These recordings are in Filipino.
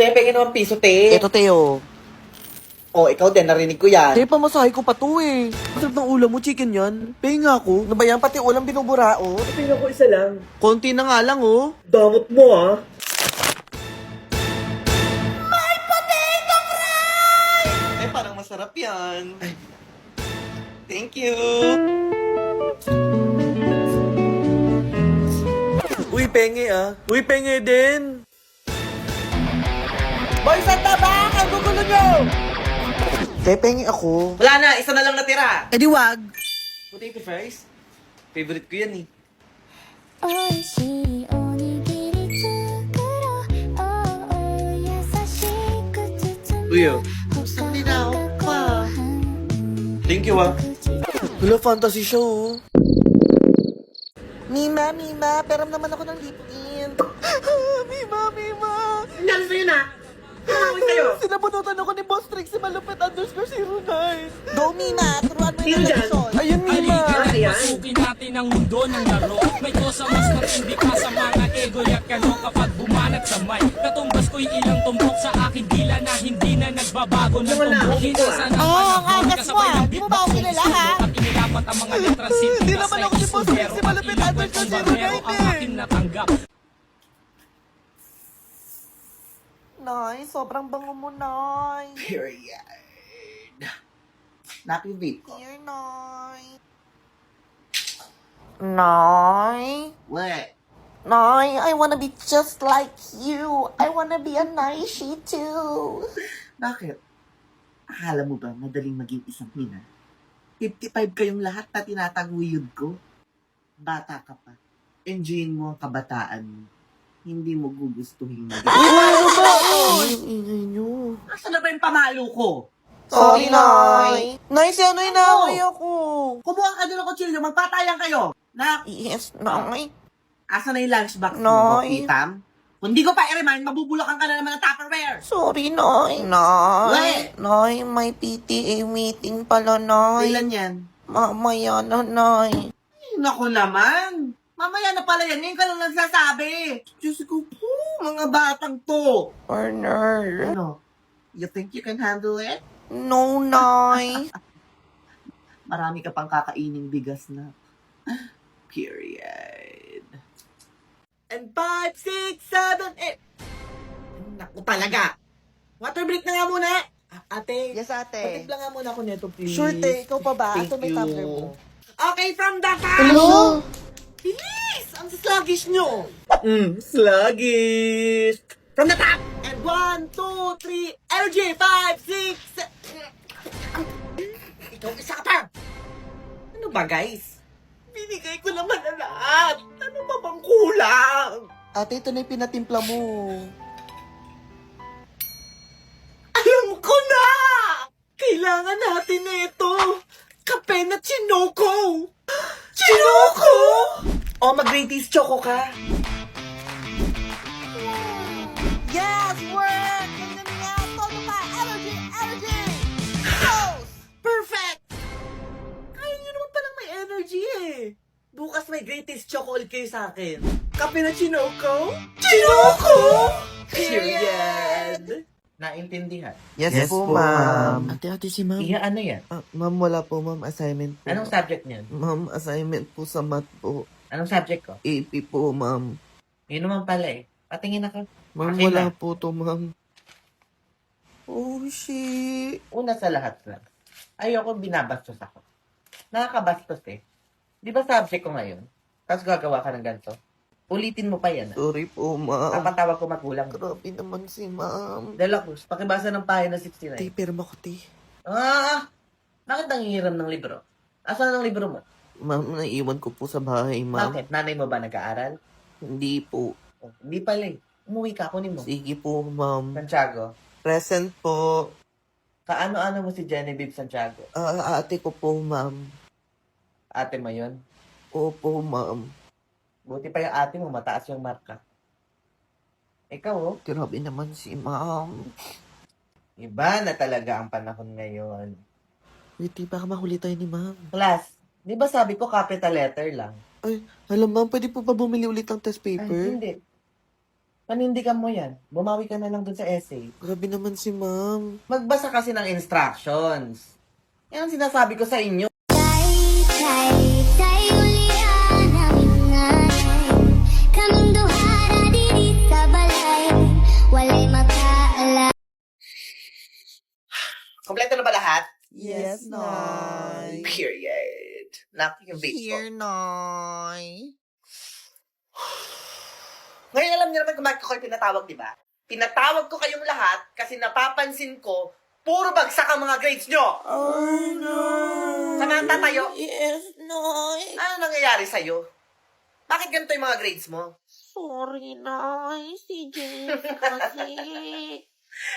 te, pengen naman piso, te. Ito, Teo. Oh, ikaw din, narinig ko yan. Te, pamasahe ko pa to eh. Masarap ng ulam mo, chicken yan. Pahingi nga ako. Ano ba yan? Pati ulam binuburao. Tingnan ko isa lang. Konti na nga lang, oh. Damot mo, ah. Eh, parang masarap yan. Thank you. Uy, penge ah. Uy, penge din. Boy, saan tabak? Ang gugulo nyo! Pepengi ako. Wala na, isa na lang natira. Eh di wag. Potato fries? Favorite ko yan eh. Uyo. Thank you ah. Wala fantasy siya oh. Mima, Mima, peram naman ako ng lip tint. Mima, Mima. Nalo sa'yo na. Ano sa'yo? Sinabunutan ako ni Boss Trixie Malupit underscore 09. Go, Mima! Turuan mo Sino yung dyan? Ayun, Mima! Pasukin natin ang mundo ng laro May kosa mas matindi pa sa mga ego At kano kapag bumanat sa mic Katumbas ko'y ilang tumbok sa aking dila Na hindi na nagbabago ng Wala, tumbok hindi ko, ang Oo, panahon, ang angas mo, kasabay ah. ng Di mo ba ako beatbox, kilala, ha? At inilapat ang mga letras Hindi naman ako si Boss Trixie Malupit underscore Ang 09 eh. aking natanggap Nay, sobrang bango mo, Nay. Period. Napi-vape ko. Dear Nay. Nay. What? Nay, I wanna be just like you. I wanna be a Naishi too. Bakit? Akala mo ba madaling maging isang ina? 55 kayong lahat na tinataguyod ko. Bata ka pa. Enjoyin mo ang kabataan mo. Hindi mo gugustuhin maging... Ano ba? Ay, ang ingay niyo. Asa na ba yung pamalo ko? Sorry, Nay. Nay, si ano inaway ako? Kumuha ka doon ng kutsilyo, magpatayan kayo. Na, Yes, Nay. asa na yung lunchbox mo, Nay. Kitam? Kung di ko pa i-remind, mabubulakan ka na naman ng Tupperware. Sorry, Nay. Nay. Nay, may PTA meeting pala, Nay. Kailan yan? Mamaya na, Nay. Ay, Naku naman. Mamaya na pala yan. Ngayon ka lang nagsasabi. Diyos ko po, mga batang to. Partner. Ano? You think you can handle it? No, Nay. Marami ka pang kakaining bigas na. Period. And 5, 6, 7, 8. Naku talaga. Water break na nga muna. Ate, Yes, ate. patimpla nga muna ako nito, please. Sure, te. Ikaw pa ba? Thank Ito may you. tumbler mo. Okay, from the top. Hello? Bilis! Ang sluggish nyo! Mm, sluggish! From the top! And one, two, three, energy! Five, six, se- Ikaw, isa ka pa! Ano ba, guys? Binigay ko naman na lahat! Ano pa bang kulang? Ate, ito na yung pinatimpla mo. Alam ko na! Kailangan natin na ito! Kape na Chinoko! Chinoko! O, mag-greatest choco ka. Yes, work! Ganyan nga! Todo pa! Energy! Energy! Toast! Perfect! Kaya nyo naman palang may energy eh. Bukas may greatest choco ulit kayo sa akin. Kape na Chinoko? Chinoko! Period! Naintindihan. Yes, Yes po, po, ma'am. Ate, ate si ma'am. Iya, ano yan? Ah, ma'am, wala po, ma'am. Assignment po. Anong subject niyan? Ma'am, assignment po sa math po. Anong subject ko? AP po, ma'am. Yun naman pala eh. Patingin ako. Ma'am, Akin wala na. po to, ma'am. Oh, shit. Una sa lahat lang. Ayoko binabastos ako. Nakakabastos eh. Di ba subject ko ngayon? Tapos gagawa ka ng ganito? Ulitin mo pa yan. ah. Sorry po, ma'am. Papatawag ko magulang. Grabe naman si ma'am. Delacruz, pakibasa ng pahina 69. Te, pirma ko, te. Ah! Bakit nangihiram ng libro? Asan ang libro mo? Ma'am, naiwan ko po sa bahay, ma'am. Bakit? Nanay mo ba nag-aaral? Hindi po. Oh, hindi pala eh. Umuwi ka, kunin mo. Sige po, ma'am. Santiago. Present po. Kaano-ano mo si Genevieve Santiago? Ah, ate ko po, ma'am. Ate mo yun? Opo, ma'am. Buti pa yung ate mo, mataas yung marka. Ikaw oh, Grabe naman si ma'am. iba na talaga ang panahon ngayon. Wait, di baka mahuli tayo ni ma'am. Class, di ba sabi ko capital letter lang? Ay, alam ma'am, pwede po ba bumili ulit ng test Ay, paper? hindi. Panindigan mo yan. Bumawi ka na lang dun sa essay. Grabe naman si ma'am. Magbasa kasi ng instructions. Yan ang sinasabi ko sa inyo. Yes, Nay. Period. Yung vape ko. Here, Nay. Ngayon alam niyo naman kung bakit ko kayo pinatawag, di ba? Pinatawag ko kayong lahat kasi napapansin ko, puro bagsak ang mga grades nyo. Oh, no. Samantha tayo. Yes, Nay. Ano nangyayari sa'yo? Bakit ganito yung mga grades mo? Sorry, Nay. Si James kasi.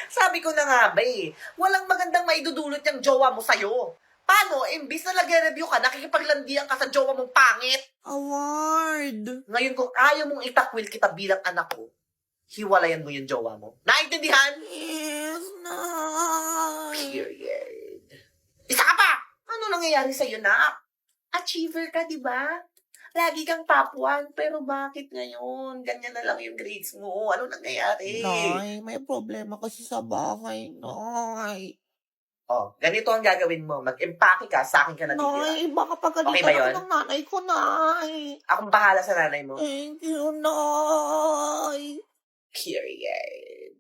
Sabi ko na nga ba eh, walang magandang maidudulot yung jowa mo sa'yo. Paano, imbis na nag-review ka, nakikipaglandian ka sa jowa mong pangit? Award. Ngayon kung ayaw mong itakwil kita bilang anak ko, hiwalayan mo yung jowa mo. Naintindihan? Yes, Nay. Period. Isa ka pa! Ano nangyayari sa'yo, nak? Achiever ka, di ba? Lagi kang top one, pero bakit ngayon? Ganyan na lang yung grades mo. Ano nangyayari? Nay, may problema kasi sa bahay, Nay. Oh, ganito ang gagawin mo. Mag-empake ka, sa akin ka natitira. Nay, baka pagalitan Okay ba yun? ako ng nanay ko, Nay. Akong bahala sa nanay mo. Thank you, Nay. Period.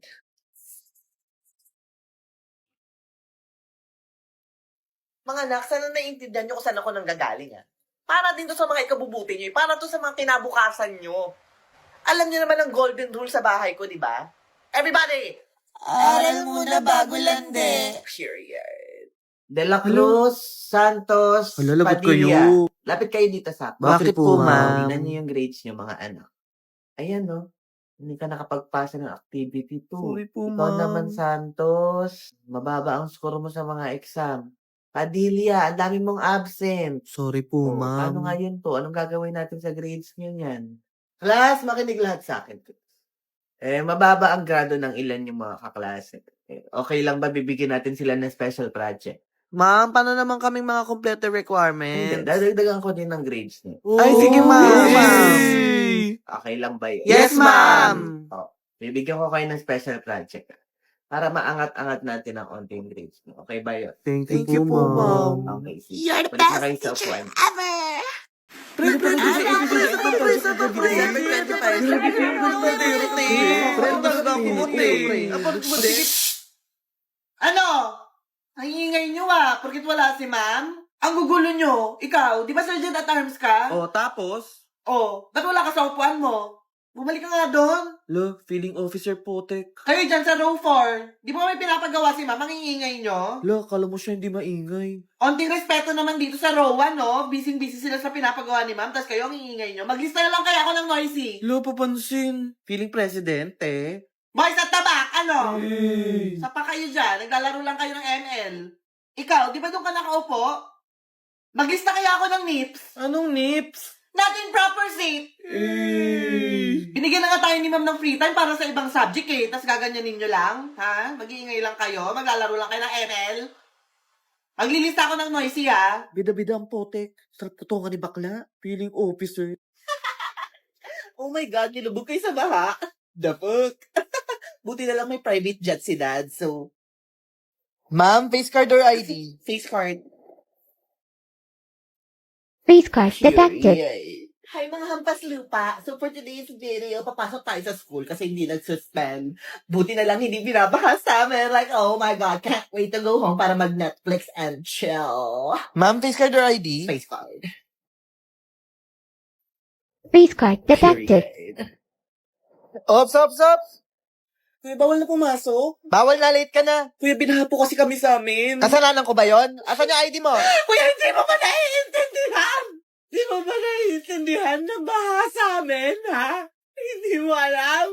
Mga anak, sana naiintindihan nyo kung saan ako nang gagaling, ah. Para din to sa mga ikabubuti nyo, eh. para to sa mga kinabukasan nyo. Alam niyo naman ang golden rule sa bahay ko, di ba? Everybody! Aral muna bago lande. Period. De La Cruz, Santos, Hala, lagot Padilla. kayo. Lapit kayo dito sa Bakit po, ma'am? Tingnan niyo yung grades niyo, mga anak. Ayan, no? Hindi ka nakapagpasa ng activity 2. Sorry po, Ikaw ma'am. naman, Santos. Mababa ang score mo sa mga exam. Padilla, ang dami mong absent. Sorry po, Oh, ma'am. Paano nga yun to? Anong gagawin natin sa grades niyo yan? Class, makinig lahat sa akin. Eh, mababa ang grado ng ilan yung mga kaklase. Eh, okay lang ba bibigyan natin sila ng special project? Ma'am, paano naman kaming mga complete Hindi, requirements? dadagdagan ko din ng grades niyo. Ay, sige, ma'am. Yay! Okay lang ba yun? Yes, ma'am. Oh, bibigyan ko kayo ng special project. Para maangat-angat natin ang onting grades niyo. Okay ba yun? Thank, you po, ma'am. Okay, sige. You're the Balik na best kayo sa teacher upuan. ever! Ano? Ang ingay nyo ah, porkit wala si ma'am? Ang gugulo nyo, ikaw, di ba sergeant at arms ka? Oh, tapos? Oh, ba't wala ka sa upuan mo? Bumalik ka nga doon. Lo, feeling officer potek. Kayo dyan sa row 4, di ba may pinapagawa si ma'am? Ang ingay nyo? Lo, kala mo siya hindi maingay. Onting respeto naman dito sa row 1, no? Busy-busy sila sa pinapagawa ni ma'am, tapos kayo ang iingay nyo. Maglista na lang kaya ako ng noisy. Lo, papansin. Feeling presidente. Boys at tabak, ano? Hey. Sa pa kayo dyan, naglalaro lang kayo ng ML. Ikaw, di ba doon ka nakaupo? Maglista kaya ako ng nips? Anong nips? Not in proper seat. Binigyan na nga tayo ni ma'am ng free time para sa ibang subject eh. Tapos gaganyanin nyo lang. Ha? Mag-iingay lang kayo. Maglalaro lang kayo ng ML. Maglilista ako ng noisy ha. Bida-bida ang potek. Sarap putungan ni bakla. Feeling officer. Oh my God, nilubog kayo sa baha. The fuck? Buti na lang may private jet si dad, so... Ma'am, face card or ID? Face card. Face card detected Hi mga hampas lupa. So for today's video, papasok tayo sa school kasi hindi nag-suspend. Buti na lang hindi binabaha sa amin. Like, oh my God, can't wait to go home para mag-Netflix and chill. Ma'am, face card or ID? Face card. Face card detected Period. Ops, ops, ops! Kuya, bawal na pumasok. Bawal na, late ka na. Kuya, binaha po kasi kami sa amin. Kasalanan ko ba yon? Asan yung ID mo? Kuya, hindi mo ba naiintindihan? Hindi mo ba naiintindihan na baha sa amin, ha? Hindi mo alam?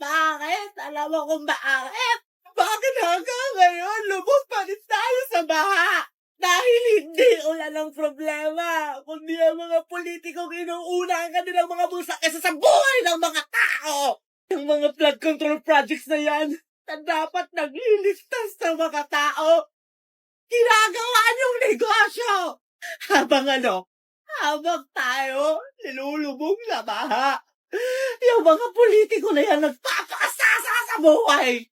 Bakit? Alam mo kung bakit? Bakit hanggang ngayon lubog pa rin tayo sa baha? Dahil hindi ulan ang problema, kundi ang mga politikong inuuna ang kanilang mga bulsa kaysa sa buhay ng mga tao. Yung mga flood control projects na yan, na dapat nagliligtas sa mga tao, ginagawa niyong negosyo. Habang ano, habang tayo, nilulubog sa baha. Yung mga politiko na yan nagpapakasasa sa buhay.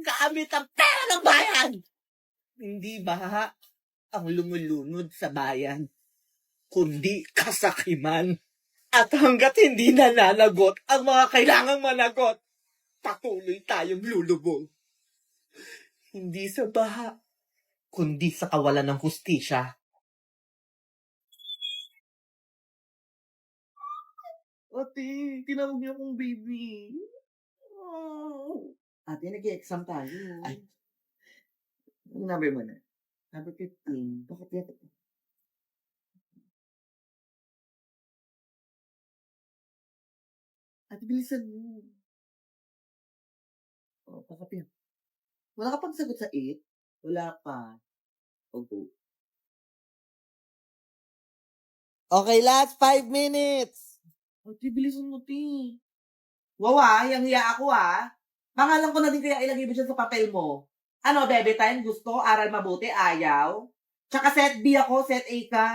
Gamit ang pera ng bayan. Hindi ba ang lumulunod sa bayan, kundi kasakiman. At hanggat hindi nananagot ang mga kailangang managot, patuloy tayong lulubog. Hindi sa baha, kundi sa kawalan ng hustisya. Ate, tinawag niyo akong baby. Oh. Ate, nag-exam tayo. Ay. Anong number mo na? Number 15. Bakit yan? Ate, bilisan mo. Oh, bakit yan? Wala ka pang sagot sa 8? Wala pa. Okay. Okay, last five minutes. Ate, bilisan mo, ti. Wow, ah, yang hiya ako, ah. Pangalan ko na din kaya ilagay mo dyan sa papel mo. Ano, bebe time? Gusto? Aral mabuti? Ayaw? Tsaka set B ako, set A ka.